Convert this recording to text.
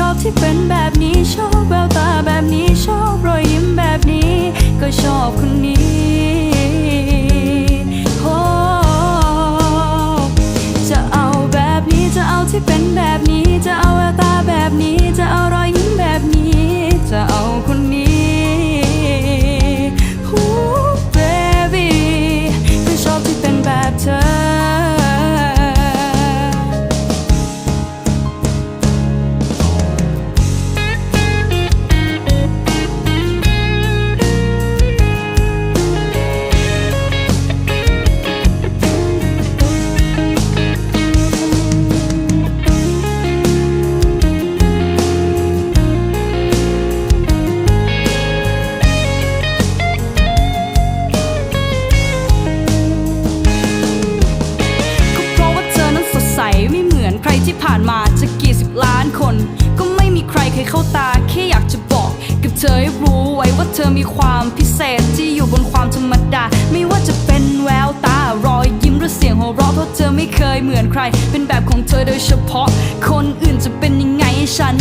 ชอบที่เป็นแบบนี้ชอบแววตาแบบนี้ชอบรอยยิ้มแบบนี้ ก็ชอบคนนี้โอ้จะเอาแบบนี้จะเอาที่เป็นแบบนี้จะเอาแววตาแบบนี้ ผ่านมาจะกี่สิบล้านคน ก็ไม่มีใครเคยเข้าตา แค่อยากจะบอกกับเธอให้รู้ไว้ว่าเธอมีความพิเศษที่อยู่บนความธรรมดา ไม่ว่าจะเป็นแววตารอยยิ้มหรือเสียงหัวเราะเพราะเธอไม่เคยเหมือนใคร เป็นแบบของเธอโดยเฉพาะ คนอื่นจะเป็นยังไงฉัน